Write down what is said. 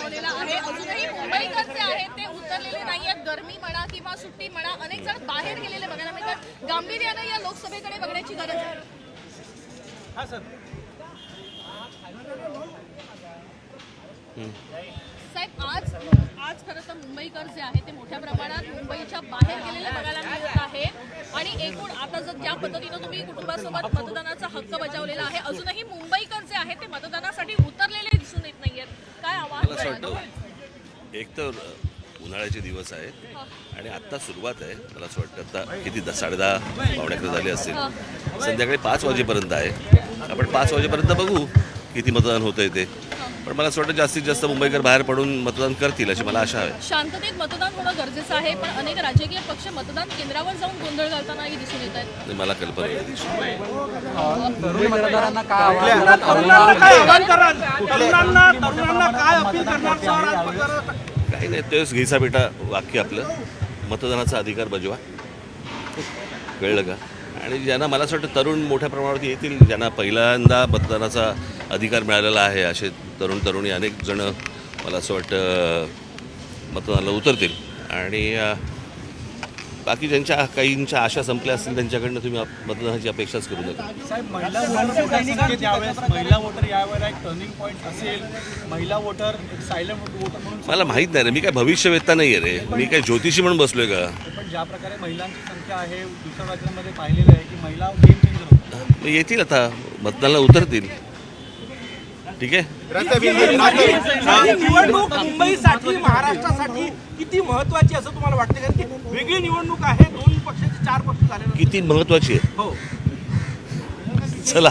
बजावलेला आहे. अजूनही मुंबईकर जे आहेत ते उतरलेले नाही आहेत गर्मी म्हणा किंवा सुट्टी म्हणा अनेक जण बाहेर गेलेले बघायला मिळतात. गांभीर्याने या लोकसभेकडे बघण्याची गरज आहे. साहेब आज आज खरं तर मुंबईकर जे आहे ते मोठ्या प्रमाणात मुंबईच्या बाहेर गेलेले बघायला मिळत आहे. आणि एकूण आता जर ज्या पद्धतीनं तुम्ही कुटुंबासोबत मतदानाचा हक्क बजावलेला आहे अजूनही मुंबईकर जे आहे ते मतदानासाठी एक तर उन्हाळ्याचे दिवस आहेत आणि आत्ता सुरुवात आहे. मला असं वाटतं आता किती दहा साडेदहा पावणे अकरा झाले असतील. संध्याकाळी पाच वाजेपर्यंत आहे. आपण पाच वाजेपर्यंत बघू किती मतदान होतंय ते. पण मला असं वाटतं जास्तीत जास्त मुंबईकर बाहेर पडून मतदान करतील अशी मला आशा आहे. शांततेत मतदान होणं गरजेचं आहे पण अनेक राजकीय पक्ष मतदान केंद्रावर जाऊन गोंधळ घालतानाही दिसून येत आहेत. आणि मला कल्पना नाही. त्याची. तरुण मतदारांना काय आव्हान तरुणांना काय आव्हान कराल तरुणांना तरुणांना काय अपील करणार? सर आज मतदार काही नाही तेच घिसा बेटा वाक्य आपलं. मतदानाचा अधिकार बजवा. कळलं का? आणि ज्यांना मला असं वाटतं तरुण मोठ्या प्रमाणावरती येतील ज्यांना पहिल्यांदा मतदानाचा अधिकार मिळालेला आहे असे तरुण तरुणी अनेक जण मला असं वाटतं मतदानाला उतरतील. आणि बाकी ज्यांच्या काहींच्या आशा संपल्या असतील त्यांच्याकडनं तुम्ही मतदानाची अपेक्षाच करू नका. साहेब महिला वोटर संख्येत यावेळेस महिला वोटर यावेळेला एक टर्निंग पॉईंट असेल महिला वोटर एक सायलेंट वोटर म्हणून मला माहीत नाही रे मी काय भविष्यवेत्ता नाही आहे रे. मी काय ज्योतिषी म्हणून बसलोय का? ज्या प्रकारे महिलांची संख्या आहे दुसऱ्या राज्यांमध्ये पाहिलेलं आहे की महिला गेम चेंजर येतील आता मतदानाला उतरतील. ठीक आहे? निवडणूक मुंबईसाठी महाराष्ट्रासाठी किती महत्वाची असं तुम्हाला वाटतं? कारण की वेगळी निवडणूक आहे दोन पक्षाचे चार पक्ष झाले किती महत्वाची आहे? हो. चला.